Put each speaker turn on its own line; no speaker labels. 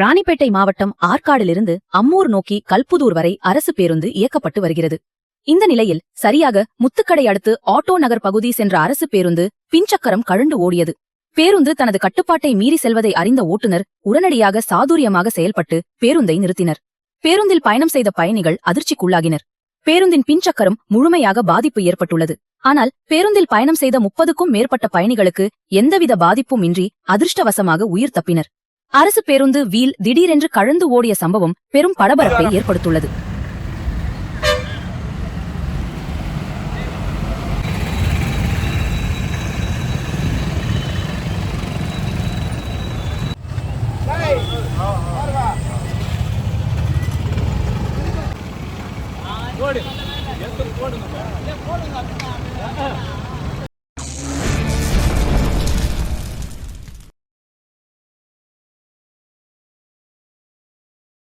ராணிப்பேட்டை மாவட்டம் ஆற்காடிலிருந்து அம்மூர் நோக்கி கல்புதூர் வரை அரசு பேருந்து இயக்கப்பட்டு வருகிறது. இந்த நிலையில் சரியாக முத்துக்கடை அடுத்து ஆட்டோ நகர் பகுதி சென்ற அரசு பேருந்து பின்சக்கரம் கழண்டு ஓடியது. பேருந்து தனது கட்டுப்பாட்டை மீறி செல்வதை அறிந்த ஓட்டுநர் உடனடியாக சாதுரியமாக செயல்பட்டு பேருந்தை நிறுத்தினர். பேருந்தில் பயணம் செய்த பயணிகள் அதிர்ச்சிக்குள்ளாகினர். பேருந்தின் பின்சக்கரம் முழுமையாக பாதிப்பு ஏற்பட்டுள்ளது. ஆனால் பேருந்தில் பயணம் செய்த முப்பதுக்கும் மேற்பட்ட பயணிகளுக்கு எந்தவித பாதிப்பும் இன்றி அதிர்ஷ்டவசமாக உயிர் தப்பினர். அரசு பேருந்து வீல் திடீரென்று கழந்து ஓடிய சம்பவம் பெரும் படபரப்பை ஏற்படுத்துள்ளது